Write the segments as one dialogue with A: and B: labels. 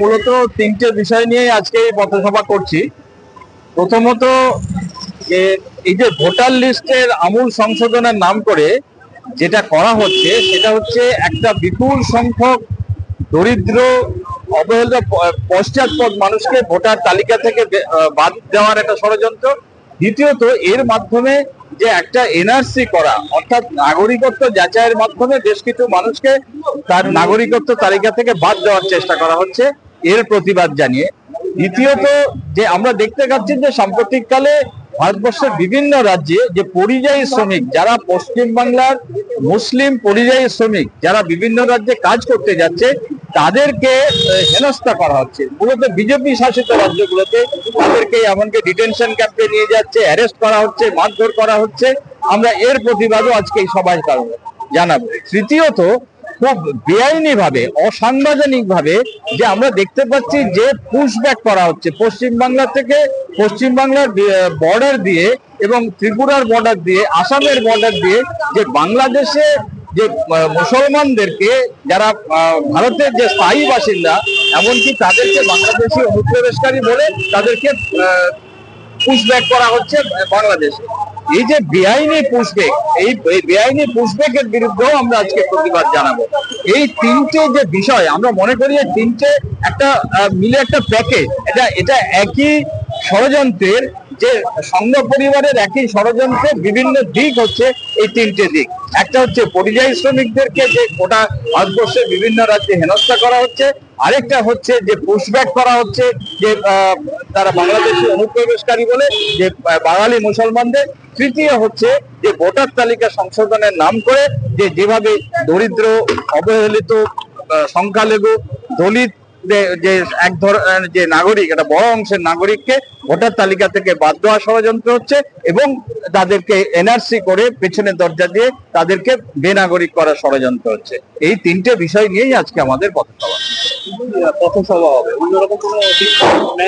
A: মূলত তিনটে বিষয় নিয়ে আজকে এই পথসভা করছি। প্রথমত যে এই যে ভোটার লিস্টের আমূল সংশোধনের নাম করে যেটা করা হচ্ছে, সেটা হচ্ছে একটা বিপুল সংখ্যক দরিদ্র, অবহেলিত পশ্চাৎপদ মানুষকে ভোটার তালিকা থেকে বাদ দেওয়ার একটা ষড়যন্ত্র। দ্বিতীয়ত, এর মাধ্যমে যে একটা এনআরসি করা, অর্থাৎ নাগরিকত্ব যাচাইয়ের মাধ্যমে বেশ কিছু মানুষকে তার নাগরিকত্ব তালিকা থেকে বাদ দেওয়ার চেষ্টা করা হচ্ছে এর প্রতিবাদ জানিয়ে। দ্বিতীয়ত যে আমরা দেখতে পাচ্ছি যে সাম্প্রতিককালে ভারতবর্ষের বিভিন্ন রাজ্যে যে পরিযায়ী শ্রমিক, যারা পশ্চিম বাংলার মুসলিম পরিযায়ী শ্রমিক, যারা বিভিন্ন রাজ্যে কাজ করতে যাচ্ছে, তাদেরকে হেনস্থা করা হচ্ছে। মূলত বিজেপি শাসিত রাজ্যগুলোতে তাদেরকে এমনকি ডিটেনশন ক্যাম্পে নিয়ে যাচ্ছে, অ্যারেস্ট করা হচ্ছে, মারধর করা হচ্ছে। আমরা এর প্রতিবাদও আজকে এই সভার কারণে জানাব। তৃতীয়ত খুব বেআইনি ভাবে অসাংবিধানিক ভাবে যে আমরা দেখতে পাচ্ছি যে পুশব্যাক করা হচ্ছে পশ্চিম বাংলা থেকে পশ্চিম বাংলার বর্ডার দিয়ে এবং ত্রিপুরার বর্ডার দিয়ে, আসামের বর্ডার দিয়ে যে বাংলাদেশে যে মুসলমানদেরকে যারা ভারতের যে স্থায়ী বাসিন্দা, এমনকি তাদেরকে বাংলাদেশি অনুপ্রবেশকারী বলে তাদেরকে পুশব্যাক করা হচ্ছে বাংলাদেশে। এই যে বেআইনি পুষবে এই বেআইনি পুষবেকের বিরুদ্ধেও আমরা আজকে প্রতিবাদ জানাব। এই তিনটে যে বিষয়, আমরা মনে করি যে তিনটে একটা মিলে একটা প্যাকেজ এটা এটা একই ষড়যন্ত্রের যে সংঘ পরিবারের একই ষড়যন্ত্রের বিভিন্ন দিক হচ্ছে এই তিনটে দিক। একটা হচ্ছে পরিযায়ী শ্রমিকদেরকে যে গোটা ভারতবর্ষে বিভিন্ন রাজ্যে হেনস্থা করা হচ্ছে। আরেকটা হচ্ছে যে পুশব্যাক করা হচ্ছে যে তারা বাংলাদেশি অনুপ্রবেশকারী বলে যে বাঙালি মুসলমানদের। তৃতীয় হচ্ছে যে ভোটার তালিকা সংশোধনের নাম করে যে যেভাবে দরিদ্র, অবহেলিত সংখ্যালঘু, দলিত যে- এক ধরনের যে নাগরিক, একটা বড় অংশের নাগরিককে ভোটার তালিকা থেকে বাদ দেওয়া ষড়যন্ত্র হচ্ছে এবং তাদেরকে এনআরসি করে পেছনে দরজা দিয়ে তাদেরকে বেনাগরিক করা ষড়যন্ত্র হচ্ছে। এই তিনটে বিষয় নিয়েই আজকে আমাদের পথসভা
B: পথসভা হবে। অন্যরকম কোনো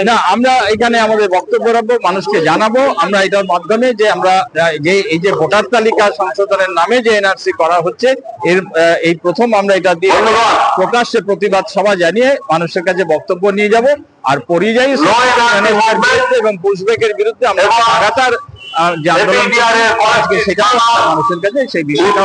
A: না আমরা এখানে আমাদের বক্তব্য রাখব মানুষকে জানাব। আমরা এটার মাধ্যমে যে আমরা যে এই যে ভোটার তালিকা সংশোধনের নামে যে এনআরসি করা হচ্ছে এর এই প্রথম আমরা এটা দিয়ে প্রকাশ্যে প্রতিবাদ সভা জানিয়ে মানুষের কাছে বক্তব্য নিয়ে যাব। আর পরিযায়ী এবং পুশব্যাকের বিরুদ্ধে আমরা লাগাতার যে আন্দোলন সেটা মানুষের কাছে সেই বিষয়টা